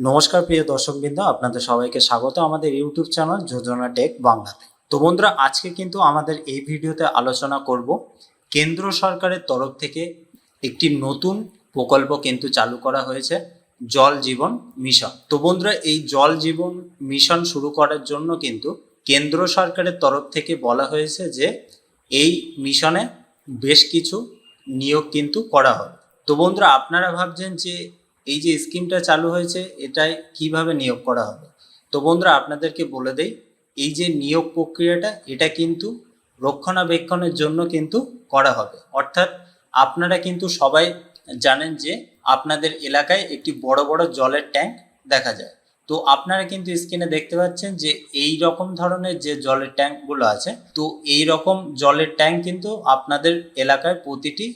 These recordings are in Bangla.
নমস্কার, প্রিয় দর্শকবৃন্দ। আপনাদের সবাইকে স্বাগত আমাদের ইউটিউব চ্যানেল যোজনা টেক বাংলাতে। তো বন্ধুরা, আজকে কিন্তু আমাদের এই ভিডিওতে আলোচনা করব কেন্দ্র সরকারের তরফ থেকে একটি নতুন প্রকল্প কিন্তু চালু করা হয়েছে, জল জীবন মিশন। তো বন্ধুরা, এই জল জীবন মিশন শুরু করার জন্য কিন্তু কেন্দ্র সরকারের তরফ থেকে বলা হয়েছে যে, এই মিশনে বেশ কিছু নিয়োগ কিন্তু করা হবে। তো বন্ধুরা, আপনারা ভাবছেন যে এই যে স্কিমটা চালু হয়েছে, এটাই কীভাবে নিয়োগ করা হবে? তো বন্ধুরা, আপনাদেরকে বলে দেই, এই যে নিয়োগ প্রক্রিয়াটা, এটা কিন্তু রক্ষণাবেক্ষণের জন্য কিন্তু করা হবে। অর্থাৎ আপনারা কিন্তু সবাই জানেন যে আপনাদের এলাকায় একটি বড় বড় জলের ট্যাঙ্ক দেখা যায়। তো আপনারা কিন্তু স্ক্রিনে দেখতে পাচ্ছেন যে এই রকম ধরনের যে জলের ট্যাঙ্কগুলো আছে, তো এই রকম জলের ট্যাঙ্ক কিন্তু আপনাদের এলাকায় প্রতিটি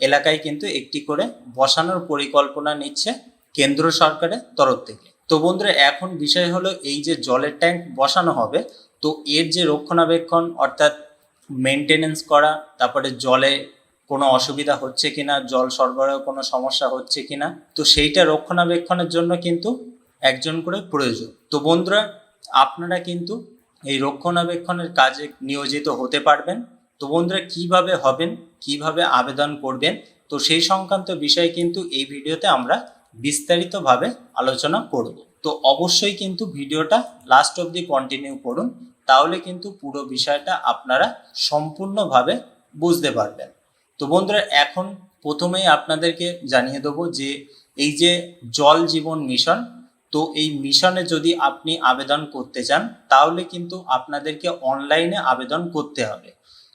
এলাকায় কিন্তু একটি করে বসানোর পরিকল্পনা নিচ্ছে কেন্দ্র সরকারের তরফ থেকে। তো বন্ধুরা, এখন বিষয় হলো এই যে জলের ট্যাঙ্ক বসানো হবে, তো এর যে রক্ষণাবেক্ষণ অর্থাৎ মেনটেনেন্স করা, তারপরে জলে কোনো অসুবিধা হচ্ছে কিনা, জল সরবরাহ কোনো সমস্যা হচ্ছে কিনা, তো সেইটা রক্ষণাবেক্ষণের জন্য কিন্তু একজন করে প্রয়োজন। তো বন্ধুরা, আপনারা কিন্তু এই রক্ষণাবেক্ষণের কাজে নিয়োজিত হতে পারবেন। তো বন্ধুরা, কীভাবে হবেন, কীভাবে আবেদন করবেন? তো সেই সংক্রান্ত বিষয়ে কিন্তু এই ভিডিওতে আমরা বিস্তারিতভাবে আলোচনা করব। তো অবশ্যই কিন্তু ভিডিওটা লাস্ট অবধি কন্টিনিউ করুন, তাহলে কিন্তু পুরো বিষয়টা আপনারা সম্পূর্ণভাবে বুঝতে পারবেন। তো বন্ধুরা, এখন প্রথমেই আপনাদেরকে জানিয়ে দেবো যে এই যে জল জীবন মিশন, তো এই মিশনে যদি আপনি আবেদন করতে চান, তাহলে কিন্তু আপনাদেরকে অনলাইনে আবেদন করতে হবে।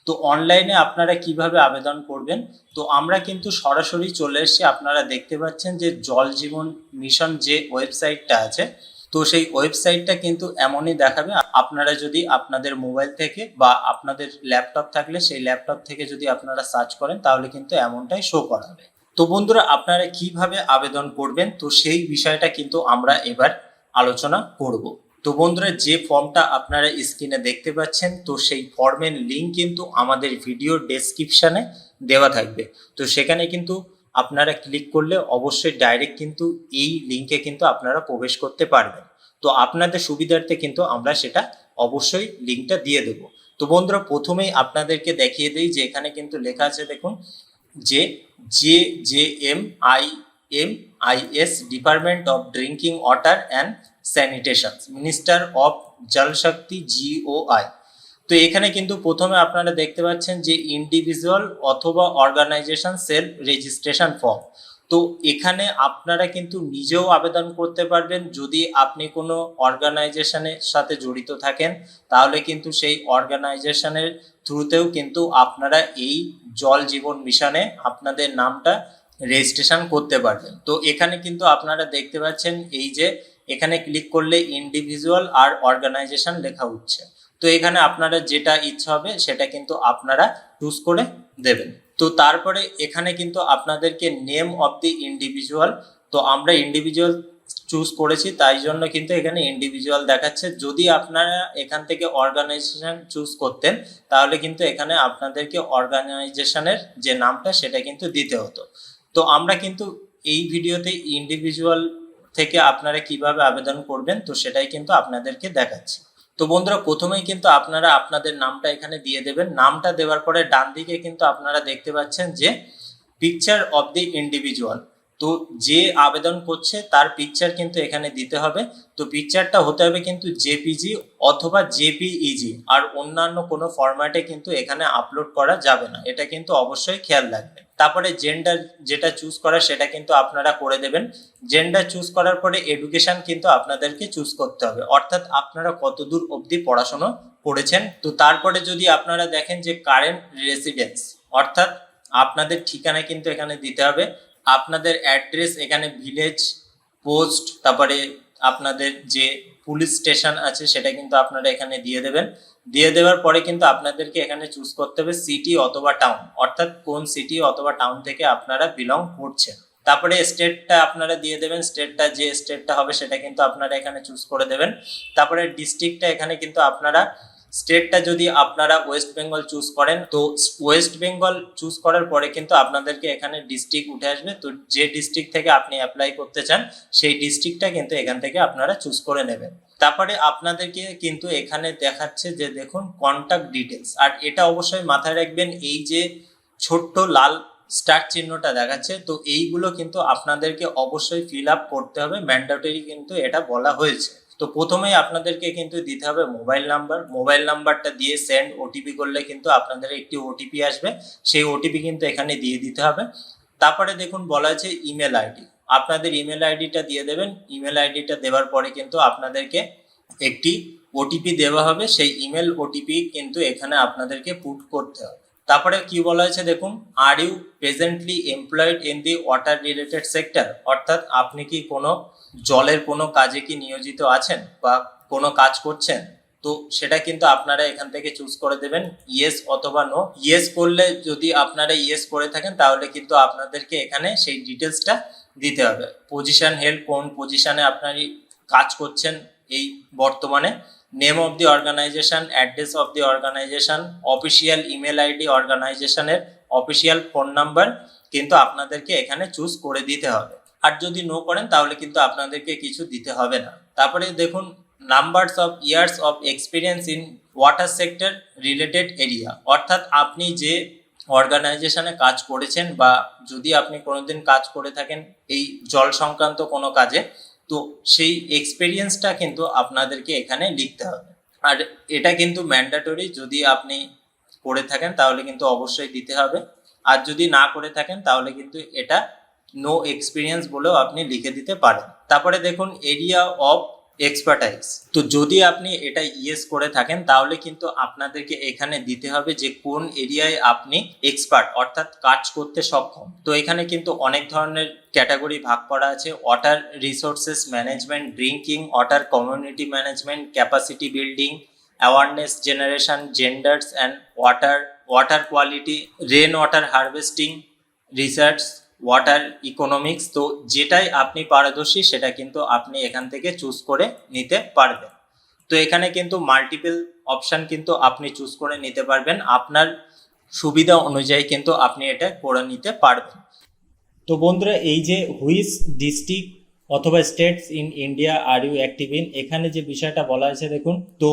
তো অনলাইনে আপনারা কীভাবে আবেদন করবেন? তো আমরা কিন্তু সরাসরি চলে এসেছি। আপনারা দেখতে পাচ্ছেন যে জল জীবন মিশন যে ওয়েবসাইটটা আছে, তো সেই ওয়েবসাইটটা কিন্তু এমনই দেখাবে। আপনারা যদি আপনাদের মোবাইল থেকে বা আপনাদের ল্যাপটপ থাকলে সেই ল্যাপটপ থেকে যদি আপনারা সার্চ করেন, তাহলে কিন্তু এমনটাই শো করাবে তো বন্ধুরা, আপনারা কীভাবে আবেদন করবেন? তো সেই বিষয়টা কিন্তু আমরা এবার আলোচনা করব। তো বন্ধুরা, যে ফর্মটা আপনারা স্ক্রিনে দেখতে পাচ্ছেন, তো সেই ফর্মের লিঙ্ক কিন্তু আমাদের ভিডিও ডেসক্রিপশানে দেওয়া থাকবে। তো সেখানে কিন্তু আপনারা ক্লিক করলে অবশ্যই ডাইরেক্ট কিন্তু এই লিঙ্কে কিন্তু আপনারা প্রবেশ করতে পারবেন। তো আপনাদের সুবিধার্থে কিন্তু আমরা সেটা অবশ্যই লিঙ্কটা দিয়ে দেব। তো বন্ধুরা, প্রথমেই আপনাদেরকে দেখিয়ে দিই যে এখানে কিন্তু লেখা আছে, দেখুন, যে J J M I M I S department of drinking water and sanitation minister of Jal Shakti GOI তো এখানে কিন্তু প্রথমে আপনারা দেখতে পাচ্ছেন যে ইন্ডিভিজুয়াল অথবা অর্গানাইজেশন সেলফ রেজিস্ট্রেশন ফর্ম। তো এখানে আপনারা কিন্তু নিজেও আবেদন করতে পারবেন, যদি আপনি কোনো অর্গানাইজেশনের সাথে জড়িত থাকেন, তাহলে কিন্তু সেই অর্গানাইজেশনের থ্রুতেও কিন্তু আপনারা এই জল জীবন মিশনে আপনাদের নামটা রেজিস্ট্রেশন করতে পারবেন। তো এখানে কিন্তু আপনারা দেখতে পাচ্ছেন এই যে এখানে ক্লিক করলে ইন্ডিভিজুয়াল আর অর্গানাইজেশন লেখা উঠছে। তো এখানে আপনারা যেটা ইচ্ছা হবে সেটা কিন্তু আপনারা চুজ করে দেবেন। তো তারপরে এখানে কিন্তু আপনাদেরকে নেম অফ দি ইন্ডিভিজুয়াল তো আমরা ইন্ডিভিজুয়াল চুজ করেছি, তাই জন্য কিন্তু এখানে ইন্ডিভিজুয়াল দেখাচ্ছে। যদি আপনারা এখান থেকে অর্গানাইজেশন চুজ করতেন, তাহলে কিন্তু এখানে আপনাদেরকে অর্গানাইজেশনের যে নামটা সেটা কিন্তু দিতে হতো। তো আমরা কিন্তু এই ভিডিওতে ইন্ডিভিজুয়াল থেকে আপনারা কীভাবে আবেদন করবেন, তো সেটাই কিন্তু আপনাদেরকে দেখাচ্ছি। তো বন্ধুরা, প্রথমেই কিন্তু আপনারা আপনাদের নামটা এখানে দিয়ে দেবেন। নামটা দেওয়ার পরে ডান দিকে কিন্তু আপনারা দেখতে পাচ্ছেন যে পিকচার অব দি ইন্ডিভিজুয়াল তো যে আবেদন করছে তার পিকচার কিন্তু এখানে দিতে হবে। তো পিকচারটা হতে হবে কিন্তু জেপিজি অথবা জেপিইজি আর অন্যান্য কোনো ফরম্যাটে কিন্তু এখানে আপলোড করা যাবে না। এটা কিন্তু অবশ্যই খেয়াল রাখবেন তারপরে জেন্ডার যেটা চুজ করা সেটা কিন্তু আপনারা করে দেবেন। জেন্ডার চুজ করার পরে এডুকেশন কিন্তু আপনাদেরকে চুজ করতে হবে। অর্থাৎ আপনারা কতদূর অবধি পড়াশোনা করেছেন? তো তারপরে যদি আপনারা দেখেন যে কারেন্ট রেসিডেন্স অর্থাৎ আপনাদের ঠিকানা কিন্তু এখানে দিতে হবে। আপনাদের অ্যাড্রেস এখানে ভিলেজ, পোস্ট, তারপরে আপনাদের যে পুলিশ স্টেশন আছে সেটা কিন্তু আপনারা এখানে দিয়ে দেবেন। দিয়ে দেওয়ার পরে কিন্তু আপনাদেরকে এখানে চুজ করতে হবে সিটি অথবা টাউন অর্থাৎ কোন সিটি অথবা টাউন থেকে আপনারা বিলং করছেন। তারপরে স্টেটটা আপনারা দিয়ে দেবেন স্টেটটা যে স্টেটটা হবে সেটা কিন্তু আপনারা এখানে চুজ করে দেবেন। তারপরে ডিস্ট্রিক্টটা এখানে কিন্তু আপনারা স্টেটটা যদি আপনারা ওয়েস্ট বেঙ্গল চুজ করেন, তো ওয়েস্ট বেঙ্গল চুজ করার পরে কিন্তু আপনাদেরকে এখানে ডিস্ট্রিক্ট উঠে আসবে। তো যে ডিস্ট্রিক্ট থেকে আপনি অ্যাপ্লাই করতে চান, সেই ডিস্ট্রিক্টটা কিন্তু এখান থেকে আপনারা চুজ করে নেবেন। তারপরে আপনাদেরকে কিন্তু এখানে দেখাচ্ছে যে দেখুন কন্টাক্ট ডিটেলস আর এটা অবশ্যই মাথায় রাখবেন, এই যে ছোট্ট লাল স্টার চিহ্নটা দেখাচ্ছে, তো এইগুলো কিন্তু আপনাদেরকে অবশ্যই ফিল আপ করতে হবে। ম্যান্ডেটরি কিন্তু এটা বলা হয়েছে। তো প্রথমেই আপনাদেরকে কিন্তু দিতে হবে মোবাইল নাম্বার। মোবাইল নাম্বারটা দিয়ে সেন্ড ওটিপি করলে কিন্তু আপনাদের একটি ওটিপি আসবে। সেই ওটিপি কিন্তু এখানে দিয়ে দিতে হবে। তারপরে দেখুন বলা আছে ইমেল আইডি আপনাদের ইমেল আইডিটা দিয়ে দেবেন। ইমেল আইডিটা দেওয়ার পরে কিন্তু আপনাদেরকে একটি ওটিপি দেওয়া হবে। সেই ইমেল ওটিপি কিন্তু এখানে আপনাদেরকে পুট করতে হবে। তারপরে কি বলা হয়েছে দেখুন are you presently employed in the water related sector অর্থাৎ আপনি কি কোনো জলের কোনো কাজে কি নিয়োজিত আছেন বা কোনো কাজ করছেন? তো সেটা কিন্তু আপনারা এখান থেকে চুজ করে দেবেন ইয়েস অথবা নো ইয়েস করলে যদি আপনারা ইয়েস করে থাকেন, তাহলে কিন্তু আপনাদেরকে এখানে সেই ডিটেলসটা দিতে হবে। পজিশন হেল্প কোন পজিশনে আপনারই কাজ করছেন এই বর্তমানে। Name of the organization address of the organization official email ID অর্গানাইজেশনের অফিসিয়াল ফোন নাম্বার কিন্তু আপনাদেরকে এখানে চুজ করে দিতে হবে। আর যদি নো করেন, তাহলে কিন্তু আপনাদেরকে কিছু দিতে হবে না। তারপরে দেখুন numbers of years of experience in water sector related area অর্থাৎ আপনি যে অর্গানাইজেশনে কাজ করেছেন বা যদি আপনি কোনোদিন কাজ করে থাকেন, এই জল সংক্রান্ত কোনো কাজে তো সেই এক্সপিরিয়েন্সটা কিন্তু আপনাদেরকে এখানে লিখতে হবে। আর এটা কিন্তু ম্যান্ডাটরি যদি আপনি করে থাকেন তাহলে কিন্তু অবশ্যই দিতে হবে। আর যদি না করে থাকেন তাহলে কিন্তু এটা নো এক্সপিরিয়েন্স বলেও আপনি লিখে দিতে পারেন। তারপরে দেখুন এরিয়া অফ এক্সপার্টাইজ তো যদি আপনি এটা ইয়েস করে থাকেন, তাহলে কিন্তু আপনাদেরকে এখানে দিতে হবে যে কোন এরিয়ায় আপনি এক্সপার্ট অর্থাৎ কাজ করতে সক্ষম। তো এখানে কিন্তু অনেক ধরনের ক্যাটাগরি ভাগ করা আছে। Water resources management drinking water community management capacity building awareness generation genders and water water quality rain water harvesting research water economics তো যেটাই আপনি পারদর্শী, সেটা কিন্তু আপনি এখান থেকে চুজ করে নিতে পারবেন। তো এখানে কিন্তু মাল্টিপল অপশান কিন্তু আপনি চুজ করে নিতে পারবেন। আপনার সুবিধা অনুযায়ী কিন্তু আপনি এটা করে নিতে পারবেন। তো বন্ধুরা, এই যে হুইস ডিস্ট্রিক্ট অথবা states in India are you active in এখানে যে বিষয়টা বলা আছে দেখুন, তো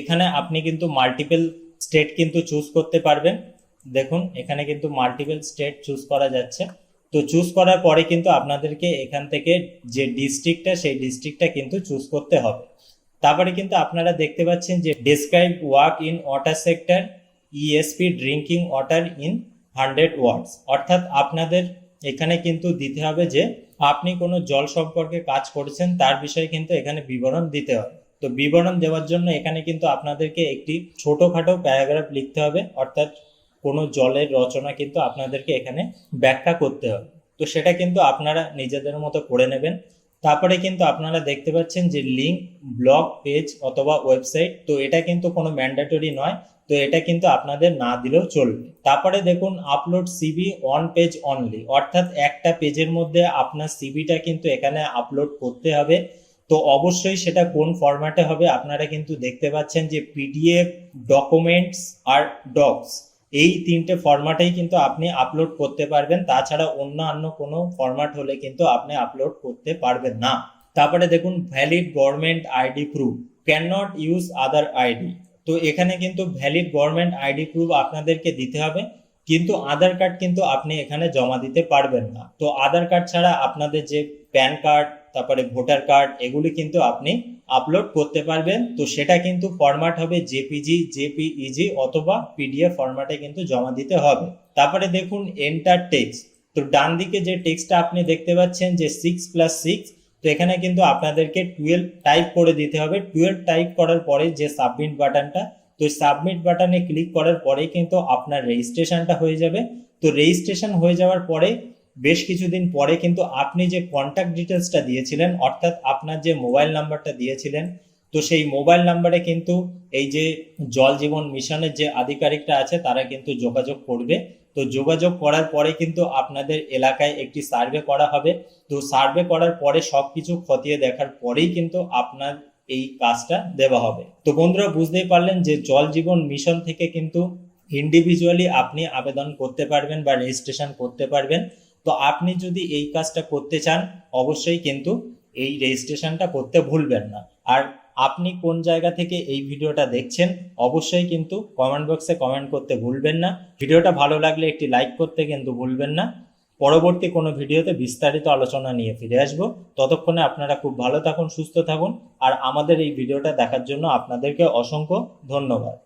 এখানে আপনি কিন্তু মাল্টিপল স্টেট কিন্তু চুজ করতে পারবেন। দেখুন, এখানে কিন্তু মাল্টিপল স্টেট চুজ করা যাচ্ছে। তো চুজ করার পরে কিন্তু আপনাদেরকে এখান থেকে যে ডিস্ট্রিক্টটা সেই ডিস্ট্রিক্টটা কিন্তু চুজ করতে হবে। তারপরে কিন্তু আপনারা দেখতে পাচ্ছেন যে describe work in water sector ESP drinking water in hundred words অর্থাৎ আপনাদের এখানে কিন্তু দিতে হবে যে আপনি কোনো জল সম্পর্কে কাজ করেছেন, তার বিষয়ে কিন্তু এখানে বিবরণ দিতে হবে। তো বিবরণ দেওয়ার জন্য এখানে কিন্তু আপনাদেরকে একটি ছোটোখাটো প্যারাগ্রাফ লিখতে হবে, অর্থাৎ কোনো জলের রচনা কিন্তু আপনাদেরকে এখানে ব্যাখ্যা করতে হবে। তো সেটা কিন্তু আপনারা নিজেদের মতো করে নেবেন। তারপরে কিন্তু আপনারা দেখতে পাচ্ছেন যে লিঙ্ক ব্লগ পেজ অথবা ওয়েবসাইট তো এটা কিন্তু কোনো ম্যান্ডেটরি নয়। তো এটা কিন্তু আপনাদের না দিলেও চলবে। তারপরে দেখুন upload CV on page only অর্থাৎ একটা পেজের মধ্যে আপনার সিবিটা কিন্তু এখানে আপলোড করতে হবে। তো অবশ্যই সেটা কোন ফরম্যাটে হবে, আপনারা কিন্তু দেখতে পাচ্ছেন যে পিডিএফ ডকুমেন্টস আর ডকস এই তিনটে ফরম্যাটেই কিন্তু আপনি আপলোড করতে পারবেন। তাছাড়া অন্যান্য কোনো ফরম্যাট হলে কিন্তু আপনি আপলোড করতে পারবেন না। তারপরে দেখুন valid government ID proof can not use other ID তো এখানে কিন্তু ভ্যালিড গভর্নমেন্ট আইডি প্রুফ আপনাদেরকে দিতে হবে। কিন্তু আধার কার্ড কিন্তু আপনি এখানে জমা দিতে পারবেন না। তো আধার কার্ড ছাড়া আপনাদের যে প্যান কার্ড তারপরে ভোটার কার্ড এগুলি কিন্তু আপনি আপলোড করতে পারবেন। তো সেটা কিন্তু ফরম্যাট হবে জেপিজি জেপিইজি অথবা পিডিএফ ফরম্যাটে কিন্তু জমা দিতে হবে। তারপরে দেখুন এন্টার টেক্সট তো ডান দিকে যে টেক্সটটা আপনি দেখতে পাচ্ছেন যে সিক্স প্লাস সিক্স তো এখানে কিন্তু আপনাদেরকে টুয়েলভ টাইপ করে দিতে হবে। টুয়েলভ টাইপ করার পরে যে সাবমিট বাটনটা তো সাবমিট বাটনে ক্লিক করার পরেই কিন্তু আপনার রেজিস্ট্রেশনটা হয়ে যাবে। তো রেজিস্ট্রেশন হয়ে যাওয়ার পরে বেশ কিছুদিন পরে কিন্তু আপনি যে কন্ট্যাক্ট ডিটেলসটা দিয়েছিলেন, অর্থাৎ আপনার যে মোবাইল নাম্বারটা দিয়েছিলেন, তো সেই মোবাইল নাম্বারে কিন্তু এই যে জল জীবন মিশনের যে আধিকারিকটা আছে, তারা কিন্তু যোগাযোগ করবে। তো যোগাযোগ করার পরে কিন্তু আপনাদের এলাকায় একটি সার্ভে করা হবে। তো সার্ভে করার পরে সব কিছু খতিয়ে দেখার পরেই কিন্তু আপনার এই কাজটা দেওয়া হবে। তো বন্ধুরা, বুঝতেই পারলেন যে জল জীবন মিশন থেকে কিন্তু ইন্ডিভিজুয়ালি আপনি আবেদন করতে পারবেন বা রেজিস্ট্রেশন করতে পারবেন। তো আপনি যদি এই কাজটা করতে চান, অবশ্যই কিন্তু এই রেজিস্ট্রেশনটা করতে ভুলবেন না। আর আপনি কোন জায়গা থেকে এই ভিডিওটা দেখছেন, অবশ্যই কিন্তু কমেন্ট বক্সে কমেন্ট করতে ভুলবেন না। ভিডিওটা ভালো লাগলে একটি লাইক করতে কিন্তু ভুলবেন না। পরবর্তী কোনো ভিডিওতে বিস্তারিত আলোচনা নিয়ে ফিরে আসব। ততক্ষণে আপনারা খুব ভালো থাকুন, সুস্থ থাকুন। আর আমাদের এই ভিডিওটা দেখার জন্য আপনাদেরকে অসংখ্য ধন্যবাদ।